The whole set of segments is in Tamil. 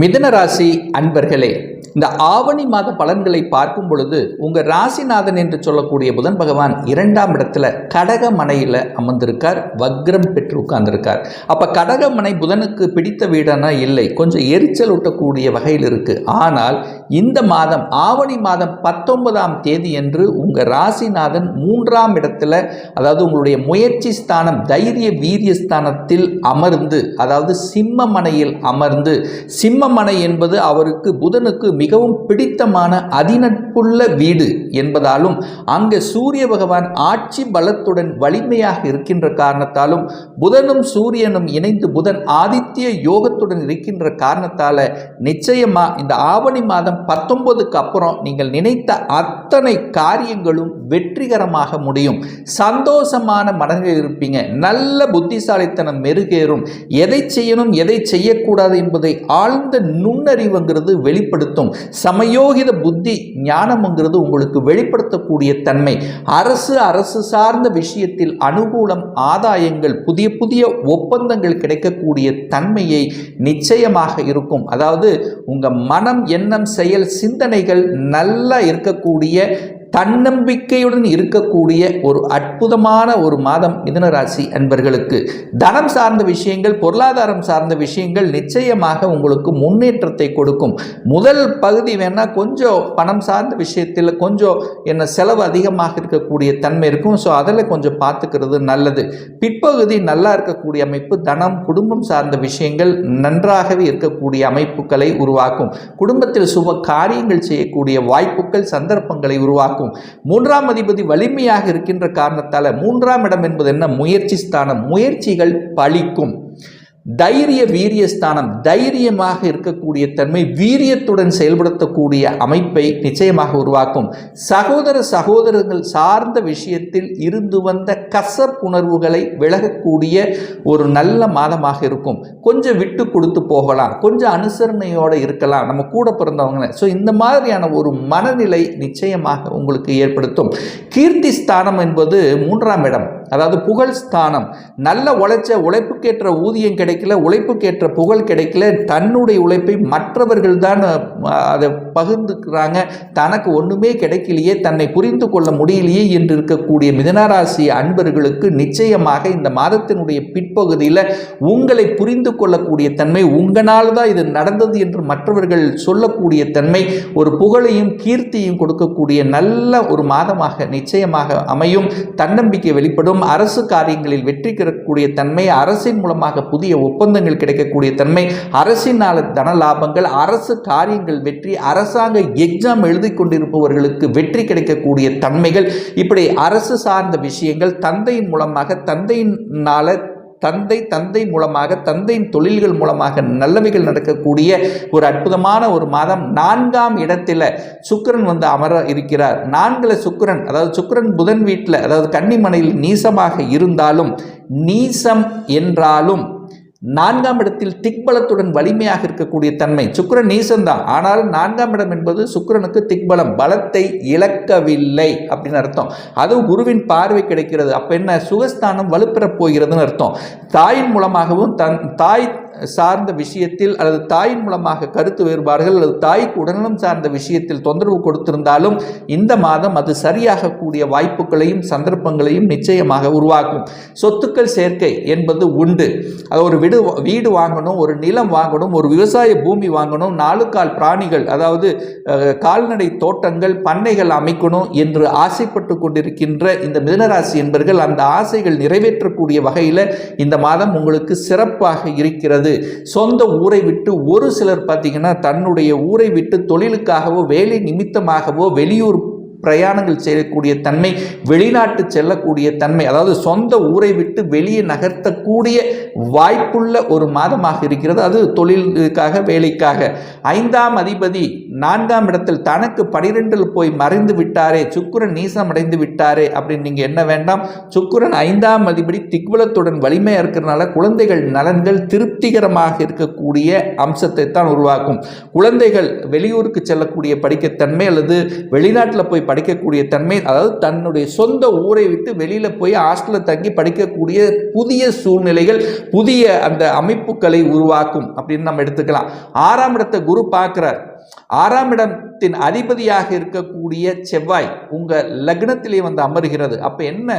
மிதன ராசி அன்பர்களே இந்த ஆவணி மாத பலன்களை பார்க்கும் பொழுது உங்க ராசிநாதன் என்று சொல்லக்கூடிய புதன் பகவான் இரண்டாம் இடத்துல கடகமனையில் அமர்ந்திருக்கார் வக்ரம் பெற்று உட்கார்ந்திருக்கார். அப்ப கடகமனை புதனுக்கு பிடித்த வீடானா? இல்லை. கொஞ்சம் எரிச்சல் ஊட்டக்கூடிய வகையில் இருக்கு. ஆனால் இந்த மாதம் ஆவணி மாதம் பத்தொன்பதாம் தேதி என்று உங்க ராசிநாதன் மூன்றாம் இடத்துல அதாவது உங்களுடைய முயற்சி ஸ்தானம் தைரிய வீரிய ஸ்தானத்தில் அமர்ந்து அதாவது சிம்ம மனையில் அமர்ந்து சிம்ம கும்பமனை என்பது அவருக்கு புதனுக்கு மிகவும் பிடித்தமான அதிநட்புள்ள வீடு என்பதாலும் அங்கு சூரிய பகவான் ஆட்சி பலத்துடன் வலிமையாக இருக்கின்ற காரணத்தாலும் புதனும் சூரியனும் இணைந்து புதன் ஆதித்ய யோகத்துடன் இருக்கின்ற காரணத்தால நிச்சயமா இந்த ஆவணி மாதம் பத்தொன்பதுக்கு அப்புறம் நீங்கள் நினைத்த அத்தனை காரியங்களும் வெற்றிகரமாக முடியும். சந்தோஷமான மனதில் இருப்பீங்க. நல்ல புத்திசாலித்தனம் மெருகேறும். எதை செய்யணும் எதை செய்யக்கூடாது என்பதை ஆழ்ந்த நுண்ணறிவுங்கிறது வெளிப்படுத்தும். சமயோகித புத்தி ஞானம்ங்கிறது உங்களுக்கு வெளிப்படுத்தக்கூடிய தன்மை. அரசு அரசு சார்ந்த விஷயத்தில் அனுகூலம் ஆதாயங்கள் புதிய புதிய ஒப்பந்தங்கள் கிடைக்கக்கூடிய தன்மையை நிச்சயமாக இருக்கும். அதாவது உங்கள் மனம் எண்ணம் செயல் சிந்தனைகள் நல்லா இருக்கக்கூடிய தன்னம்பிக்கையுடன் இருக்கக்கூடிய ஒரு அற்புதமான ஒரு மாதம் மிதுன ராசி அன்பர்களுக்கு. தனம் சார்ந்த விஷயங்கள் பொருளாதாரம் சார்ந்த விஷயங்கள் நிச்சயமாக உங்களுக்கு முன்னேற்றத்தை கொடுக்கும். முதல் பகுதி வேணால் கொஞ்சம் பணம் சார்ந்த விஷயத்தில் கொஞ்சம் என்ன செலவு அதிகமாக இருக்கக்கூடிய தன்மை இருக்கும். ஸோ அதில் கொஞ்சம் பார்த்துக்கிறது நல்லது. பிற்பகுதி நல்லா இருக்கக்கூடிய அமைப்பு தனம் குடும்பம் சார்ந்த விஷயங்கள் நன்றாகவே இருக்கக்கூடிய அமைப்புகளை உருவாக்கும். குடும்பத்தில் சுப காரியங்கள் செய்யக்கூடிய வாய்ப்புகள் சந்தர்ப்பங்களை உருவாக்கும். மூன்றாம் அதிபதி வலிமையாக இருக்கின்ற காரணத்தால் மூன்றாம் இடம் என்பது என்ன? முயற்சி ஸ்தானம். முயற்சிகள் பழிக்கும். தைரிய வீரிய ஸ்தானம் தைரியமாக இருக்கக்கூடிய தன்மை வீரியத்துடன் செயல்படுத்தக்கூடிய அமைப்பை நிச்சயமாக உருவாக்கும். சகோதர சகோதரர்கள் சார்ந்த விஷயத்தில் இருந்து வந்த கசப்புணர்வுகளை விலகக்கூடிய ஒரு நல்ல மாதமாக இருக்கும். கொஞ்சம் விட்டு கொடுத்து போகலாம் கொஞ்சம் அனுசரணையோடு இருக்கலாம். நம்ம கூட பிறந்தவங்க ஸோ இந்த மாதிரியான ஒரு மனநிலை நிச்சயமாக உங்களுக்கு ஏற்படுத்தும். கீர்த்தி ஸ்தானம் என்பது மூன்றாம் இடம். அதாவது புகழ் ஸ்தானம். நல்ல உழைச்ச உழைப்புக்கேற்ற ஊதியம் கிடைக்கல உழைப்புக்கேற்ற புகழ் கிடைக்கல தன்னுடைய உழைப்பை மற்றவர்கள் தான் அதை பகிர்ந்துக்கிறாங்க. தனக்கு ஒன்றுமே கிடைக்கலையே தன்னை புரிந்து கொள்ள முடியலையே என்று இருக்கக்கூடிய மிதனராசி அன்பர்களுக்கு நிச்சயமாக இந்த மாதத்தினுடைய பிற்பகுதியில் உங்களை புரிந்து கொள்ளக்கூடிய தன்மை உங்களால் தான் இது நடந்தது என்று மற்றவர்கள் சொல்லக்கூடிய தன்மை ஒரு புகழையும் கீர்த்தியும் கொடுக்கக்கூடிய நல்ல ஒரு மாதமாக நிச்சயமாக அமையும். தன்னம்பிக்கை வெளிப்படும். மற்றும் அரசு காரியங்களில் வெற்றி கிடைக்கக்கூடிய தன்மை அரசின் மூலமாக புதிய ஒப்பந்தங்கள் கிடைக்கக்கூடிய தன்மை அரசினால் தன லாபங்கள் அரசு காரியங்கள் வெற்றி அரசாங்க எக்ஸாம் எழுதி கொண்டிருப்பவர்களுக்கு வெற்றி கிடைக்கக்கூடிய தன்மைகள் இப்படி அரசு சார்ந்த விஷயங்கள் தந்தையின் மூலமாக தந்தையினால தந்தை தந்தை மூலமாக தந்தையின் தொழில்கள் மூலமாக நல்லவைகள் நடக்கக்கூடிய ஒரு அற்புதமான ஒரு மாதம். நான்காம் இடத்துல சுக்கரன் வந்து அமர இருக்கிறார். நான்குல சுக்கரன் அதாவது சுக்கரன் புதன் வீட்டில் அதாவது கன்னிமனையில் நீசமாக இருந்தாலும் நீசம் என்றாலும் நான்காம் இடத்தில் திக்பலத்துடன் வலிமையாக இருக்கக்கூடிய தன்மை. சுக்கரன் நீசந்தான். ஆனாலும் நான்காம் இடம் என்பது சுக்கரனுக்கு திக்பலம் பலத்தை இழக்கவில்லை அப்படின்னு அர்த்தம். அது குருவின் பார்வை கிடைக்கிறது. அப்போ என்ன? சுகஸ்தானம் வலுப்பெறப் போகிறதுன்னு அர்த்தம். தாயின் மூலமாகவும் தன் தாய் சார்ந்த விஷயத்தில் அல்லது தாயின் மூலமாக கருத்து வேறுபாடுகள் அல்லது தாய்க்கு உடல்நலம் சார்ந்த விஷயத்தில் தொந்தரவு கொடுத்திருந்தாலும் இந்த மாதம் அது சரியாகக்கூடிய வாய்ப்புகளையும் சந்தர்ப்பங்களையும் நிச்சயமாக உருவாக்கும். சொத்துக்கள் சேர்க்கை என்பது உண்டு. அது ஒரு வீடு வீடு வாங்கணும் ஒரு நிலம் வாங்கணும் ஒரு விவசாய பூமி வாங்கணும் நாலு கால் பிராணிகள் அதாவது கால்நடை தோட்டங்கள் பண்ணைகள் அமைக்கணும் என்று ஆசைப்பட்டு கொண்டிருக்கின்ற இந்த மிதனராசி என்பர்கள் அந்த ஆசைகள் நிறைவேற்றக்கூடிய வகையில் இந்த மாதம் உங்களுக்கு சிறப்பாக இருக்கிறது. சொந்த ஊரை விட்டு ஒரு சிலர் பார்த்தீங்கன்னா தன்னுடைய ஊரை விட்டு தொழிலுக்காகவோ வேலை நிமித்தமாகவோ வெளியூர் பிரயாணங்கள் செய்யக்கூடிய தன்மை வெளிநாட்டு செல்லக்கூடிய தன்மை அதாவது சொந்த ஊரை விட்டு வெளியே நகர்த்தக்கூடிய வாய்ப்புள்ள ஒரு மாதமாக இருக்கிறது. அது தொழிலுக்காக வேலைக்காக. ஐந்தாம் அதிபதி நான்காம் இடத்தில் தனக்கு பனிரெண்டில் போய் மறைந்து விட்டாரே சுக்குரன் நீசம் அடைந்து விட்டாரே அப்படின்னு நீங்கள் என்ன வேண்டாம். சுக்குரன் ஐந்தாம் அதிபதி திக்வலத்துடன் வலிமையாக இருக்கிறனால குழந்தைகள் நலன்கள் திருப்திகரமாக இருக்கக்கூடிய அம்சத்தை தான் உருவாக்கும். குழந்தைகள் வெளியூருக்கு செல்லக்கூடிய படிக்கத்தன்மை அல்லது வெளிநாட்டில் போய் படிக்கக்கூடிய தன்மை அதாவது தன்னுடைய சொந்த ஊரை விட்டு வெளியில் போய் ஹாஸ்டலில் தங்கி படிக்கக்கூடிய புதிய சூழ்நிலைகள் புதிய அந்த அமைப்புகளை உருவாக்கும் அப்படின்னு நம்ம எடுத்துக்கலாம். ஆறாம் இடத்தை குரு பார்க்குறார். ஆறாம் இடத்தின் அதிபதியாக இருக்கக்கூடிய செவ்வாய் உங்கள் லக்னத்திலே வந்து அமர்கிறது. அப்போ என்ன?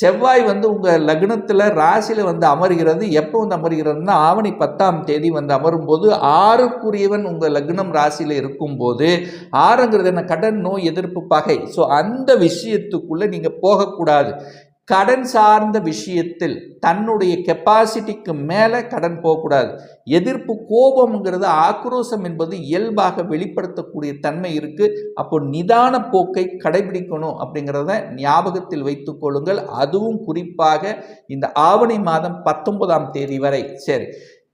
செவ்வாய் வந்து உங்கள் லக்னத்தில் ராசியில் வந்து அமர்கிறது. எப்போ வந்து அமர்கிறதுனா ஆவணி பத்தாம் தேதி வந்து அமரும் போது ஆறுக்குரியவன் உங்கள் லக்னம் ராசியில் இருக்கும்போது ஆறுங்கிறது என்ன? கடன் நோய் எதிர்ப்பு பகை. ஸோ அந்த விஷயத்துக்குள்ளே நீங்கள் போகக்கூடாது. கடன் சார்ந்த விஷயத்தில் தன்னுடைய கெப்பாசிட்டிக்கு மேலே கடன் போகக்கூடாது. எதிர்ப்பு கோபம்ங்கிறது ஆக்ரோஷம் என்பது இயல்பாக வெளிப்படுத்தக்கூடிய தன்மை இருக்குது அப்போ நிதான போக்கை கடைபிடிக்கணும் அப்படிங்கிறத ஞாபகத்தில் வைத்துக்கொள்ளுங்கள் அதுவும் குறிப்பாக இந்த ஆவணி மாதம் பத்தொன்பதாம் தேதி வரை. சரி.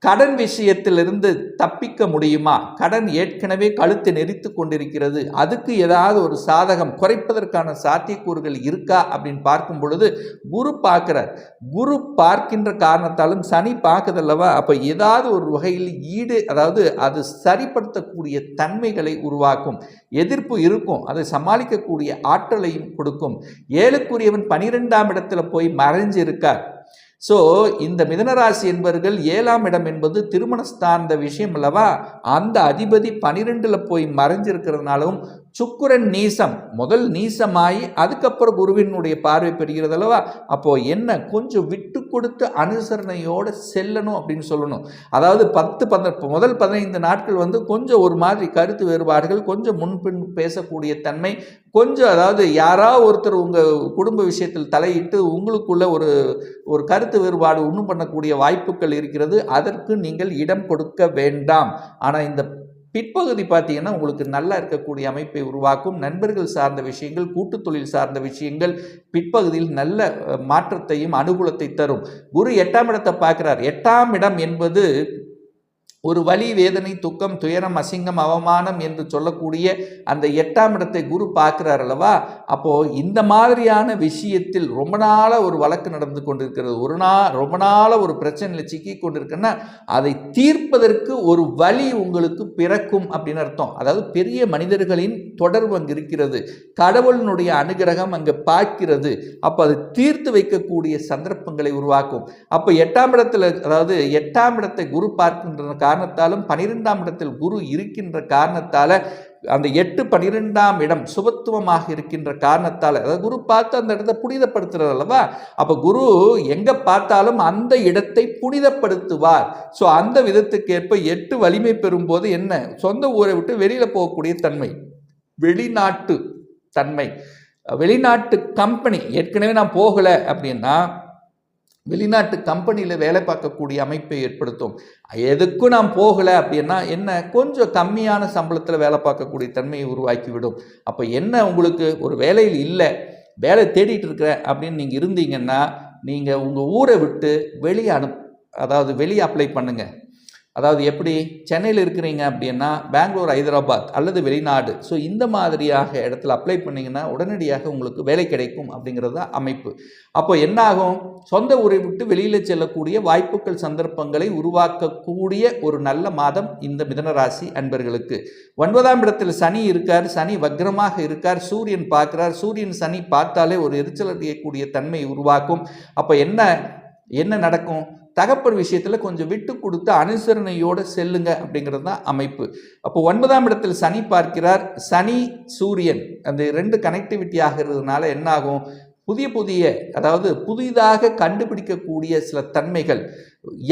கடன் விஷயத்திலிருந்து தப்பிக்க முடியுமா? கடன் ஏற்கனவே கழுத்தை நெரித்து கொண்டிருக்கிறது. அதுக்கு ஏதாவது ஒரு சாதகம் குறைப்பதற்கான சாத்தியக்கூறுகள் இருக்கா? அப்படின்னு பார்க்கும் பொழுது குரு பார்க்கிறார். குரு பார்க்கின்ற காரணத்தாலும் சனி பார்க்குதல்லவா? அப்போ ஏதாவது ஒரு வகையில் ஈடு அதாவது அது சரிப்படுத்தக்கூடிய தன்மைகளை உருவாக்கும். எதிர்ப்பு இருக்கும். அதை சமாளிக்கக்கூடிய ஆற்றலையும் கொடுக்கும். ஏழுக்குரியவன் பனிரெண்டாம் இடத்துல போய் மறைஞ்சிருக்கார். ஸோ இந்த மிதனராசி என்பவர்கள் ஏழாம் இடம் என்பது திருமண சார்ந்த விஷயம் அல்லவா? அந்த அதிபதி பனிரெண்டில் போய் மறைஞ்சிருக்கிறதுனாலும் சுக்குரன் நீசம் முதல் நீசமாகி அதுக்கப்புறம் குருவினுடைய பார்வை பெறுகிறது அல்லவா? அப்போது என்ன? கொஞ்சம் விட்டு கொடுத்து அனுசரணையோடு செல்லணும் அப்படின்னு சொல்லணும். அதாவது பத்து பதினெட்டு முதல் பதினைந்து நாட்கள் வந்து கொஞ்சம் ஒரு மாதிரி கருத்து வேறுபாடுகள் கொஞ்சம் முன்பின் பேசக்கூடிய தன்மை கொஞ்சம் அதாவது யாராவது ஒருத்தர் உங்கள் குடும்ப விஷயத்தில் தலையிட்டு உங்களுக்குள்ள ஒரு ஒரு கருத்து வேறுபாடு ஒன்றும் பண்ணக்கூடிய வாய்ப்புகள் இருக்கிறது. அதற்கு நீங்கள் இடம் கொடுக்க வேண்டாம். ஆனால் இந்த பிற்பகுதி பார்த்தீங்கன்னா உங்களுக்கு நல்லா இருக்கக்கூடிய அமைப்பை உருவாக்கும். நண்பர்கள் சார்ந்த விஷயங்கள் கூட்டு தொழில் சார்ந்த விஷயங்கள் பிற்பகுதியில் நல்ல மாற்றத்தையும் அனுகூலத்தை தரும். குரு எட்டாம் இடத்தை பார்க்குறார். எட்டாம் இடம் என்பது ஒரு வலி வேதனை துக்கம் துயரம் அசிங்கம் அவமானம் என்று சொல்லக்கூடிய அந்த எட்டாம் இடத்தை குரு பார்க்கிறார் அல்லவா? அப்போது இந்த மாதிரியான விஷயத்தில் ரொம்ப நாளாக ஒரு வழக்கு நடந்து கொண்டிருக்கிறது. ஒரு நாள் ரொம்ப நாளாக ஒரு பிரச்சனையில் சிக்கி கொண்டிருக்குன்னா அதை தீர்ப்பதற்கு ஒரு வழி உங்களுக்கு பிறக்கும் அப்படின்னு அர்த்தம். அதாவது பெரிய மனிதர்களின் தொடர்பு அங்கே இருக்கிறது. கடவுளினுடைய அனுகிரகம் அங்கே பார்க்கிறது. அப்போ அது தீர்த்து வைக்கக்கூடிய சந்தர்ப்பங்களை உருவாக்கும். அப்போ எட்டாம் இடத்துல அதாவது எட்டாம் இடத்தை குரு பார்க்கின்ற காரணத்தாலும் பனிரெண்டாம் இடத்தில் குரு இருக்கின்ற காரணத்தால அந்த எட்டு பனிரெண்டாம் இடம் சுபத்துவமாக இருக்கின்ற காரணத்தால் அதாவது குரு பார்த்து அந்த இடத்தை புனிதப்படுத்துறது அல்லவா? அப்போ குரு எங்கே பார்த்தாலும் அந்த இடத்தை புனிதப்படுத்துவார். ஸோ அந்த விதத்துக்கேற்ப எட்டு வலிமை பெறும்போது என்ன? சொந்த ஊரை விட்டு வெளியில் போகக்கூடிய தன்மை. வெளிநாட்டு தன்மை. வெளிநாட்டு கம்பெனி ஏற்கனவே நான் போகலை அப்படின்னா வெளிநாட்டு கம்பெனியில் வேலை பார்க்கக்கூடிய அமைப்பை ஏற்படுத்தும். எதுக்கும் நான் போகலை அப்படின்னா என்ன கொஞ்சம் கம்மியான சம்பளத்தில் வேலை பார்க்கக்கூடிய தன்மையை உருவாக்கிவிடும். அப்போ என்ன உங்களுக்கு ஒரு வேலையில் இல்லை வேலை தேடிட்டு இருக்கிறேன் அப்படின்னு நீங்கள் இருந்தீங்கன்னா நீங்கள் உங்கள் ஊரை விட்டு வெளியே அனுப் அதாவது வெளியே அப்ளை பண்ணுங்கள் அதாவது எப்படி சென்னையில் இருக்கிறீங்க அப்படின்னா பெங்களூர் ஹைதராபாத் அல்லது வெளிநாடு. ஸோ இந்த மாதிரியாக இடத்துல அப்ளை பண்ணிங்கன்னா உடனடியாக உங்களுக்கு வேலை கிடைக்கும் அப்படிங்கிறது தான் அமைப்பு. அப்போ என்னாகும்? சொந்த ஊரை விட்டு வெளியில் செல்லக்கூடிய வாய்ப்புகள் சந்தர்ப்பங்களை உருவாக்கக்கூடிய ஒரு நல்ல மாதம் இந்த மிதனராசி அன்பர்களுக்கு. ஒன்பதாம் இடத்தில் சனி இருக்கார். சனி வக்ரமாக இருக்கார். சூரியன் பார்க்கிறார். சூரியன் சனி பார்த்தாலே ஒரு எரிச்சல் அடையக்கூடிய தன்மை உருவாக்கும். அப்போ என்ன என்ன நடக்கும்? தகப்பன் விஷயத்தில் கொஞ்சம் விட்டு கொடுத்து அனுசரணையோடு செல்லுங்க அப்படிங்கிறது தான் அமைப்பு. அப்போ ஒன்பதாம் இடத்தில் சனி பார்க்கிறார். சனி சூரியன் அந்த ரெண்டு கனெக்டிவிட்டி ஆகிறதுனால என்ன ஆகும் புதிய புதிய அதாவது புதிதாக கண்டுபிடிக்கக்கூடிய சில தன்மைகள்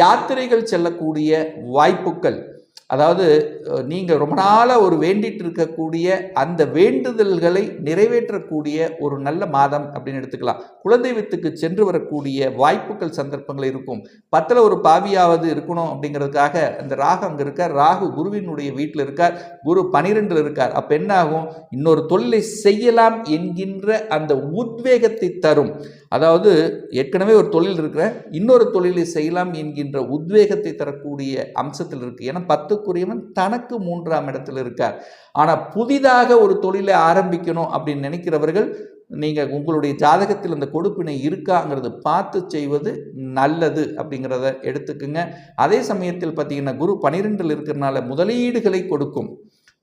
யாத்திரைகள் செல்லக்கூடிய வாய்ப்புகள் அதாவது நீங்கள் ரொம்ப நாளாக ஒரு வேண்டிட்டு இருக்கக்கூடிய அந்த வேண்டுதல்களை நிறைவேற்றக்கூடிய ஒரு நல்ல மாதம் அப்படின்னு எடுத்துக்கலாம். குலதெய்வத்துக்கு சென்று வரக்கூடிய வாய்ப்புகள் சந்தர்ப்பங்கள் இருக்கும். பத்தில் ஒரு பாவியாவது இருக்கணும் அப்படிங்கிறதுக்காக அந்த ராகு அங்கே இருக்கார். ராகு குருவினுடைய வீட்டில் இருக்கார். குரு பனிரெண்டில் இருக்கார். அப்போ என்ன ஆகும் இன்னொரு தொழிலை செய்யலாம் என்கின்ற அந்த உத்வேகத்தை தரும். அதாவது ஏற்கனவே ஒரு தொழில் இருக்கிற இன்னொரு தொழிலை செய்யலாம் என்கின்ற உத்வேகத்தை தரக்கூடிய அம்சத்தில் இருக்குது ஏன்னா பத்து பத்துக்குரியவன் தனக்கு மூன்றாம் இடத்தில் இருக்கார். ஆனால் புதிதாக ஒரு தொழிலை ஆரம்பிக்கணும் அப்படின்னு நினைக்கிறவர்கள் நீங்கள் உங்களுடைய ஜாதகத்தில் அந்த கொடுப்பினை இருக்காங்கிறது பார்த்து செய்வது நல்லது அப்படிங்கிறத எடுத்துக்குங்க. அதே சமயத்தில் பார்த்தீங்கன்னா குரு பனிரெண்டில் இருக்கிறனால முதலீடுகளை கொடுக்கும்.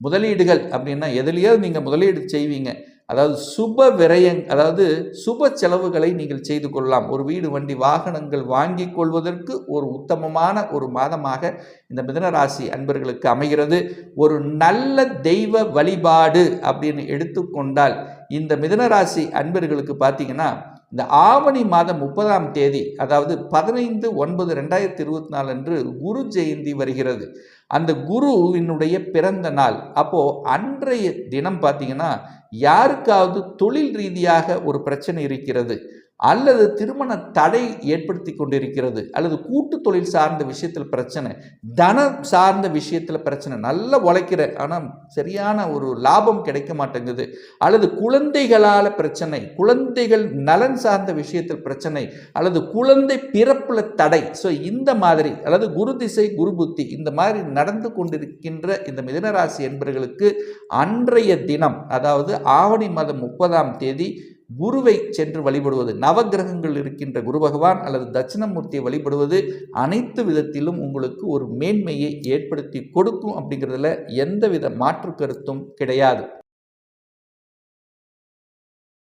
முதலீடுகள் அப்படின்னா எதுலேயாவது நீங்கள் முதலீடு செய்வீங்க. அதாவது சுப விரயங் அதாவது சுப செலவுகளை நீங்கள் செய்து கொள்ளலாம். ஒரு வீடு வண்டி வாகனங்கள் வாங்கி கொள்வதற்கு ஒரு உத்தமமான ஒரு மாதமாக இந்த மிதனராசி அன்பர்களுக்கு அமைகிறது. ஒரு நல்ல தெய்வ வழிபாடு அப்படின்னு எடுத்துக்கொண்டால் இந்த மிதனராசி அன்பர்களுக்கு பார்த்தீங்கன்னா இந்த ஆவணி மாதம் முப்பதாம் தேதி அதாவது பதினைந்து ஒன்பது ரெண்டாயிரத்தி இருபத்தி நாலு அன்று குரு ஜெயந்தி வருகிறது. அந்த குருவினுடைய பிறந்த நாள். அப்போது அன்றைய தினம் பார்த்தீங்கன்னா யாருக்காவது தொழில் ரீதியாக ஒரு பிரச்சனை இருக்கிறது. அல்லது திருமண தடை ஏற்படுத்தி கொண்டிருக்கிறது அல்லது கூட்டு தொழில் சார்ந்த விஷயத்தில் பிரச்சனை தனம் சார்ந்த விஷயத்தில் பிரச்சனை நல்லா உழைக்கிற ஆனால் சரியான ஒரு லாபம் கிடைக்க மாட்டேங்குது. அல்லது குழந்தைகளால் பிரச்சனை குழந்தைகள் நலன் சார்ந்த விஷயத்தில் பிரச்சனை அல்லது குழந்தை பிறப்பில் தடை. ஸோ இந்த மாதிரி அல்லது குரு திசை குரு புத்தி இந்த மாதிரி நடந்து கொண்டிருக்கின்ற இந்த மிதனராசி என்பவர்களுக்கு அன்றைய தினம் அதாவது ஆவணி மாதம் முப்பதாம் தேதி குருவை சென்று வழிபடுவது. நவகிரகங்கள் இருக்கின்ற குரு பகவான் அல்லது தட்சிணமூர்த்தியை வழிபடுவது அனைத்து விதத்திலும் உங்களுக்கு ஒரு மேன்மையை ஏற்படுத்தி கொடுக்கும் அப்படிங்கிறதுல எந்தவித மாற்று கருத்தும் கிடையாது.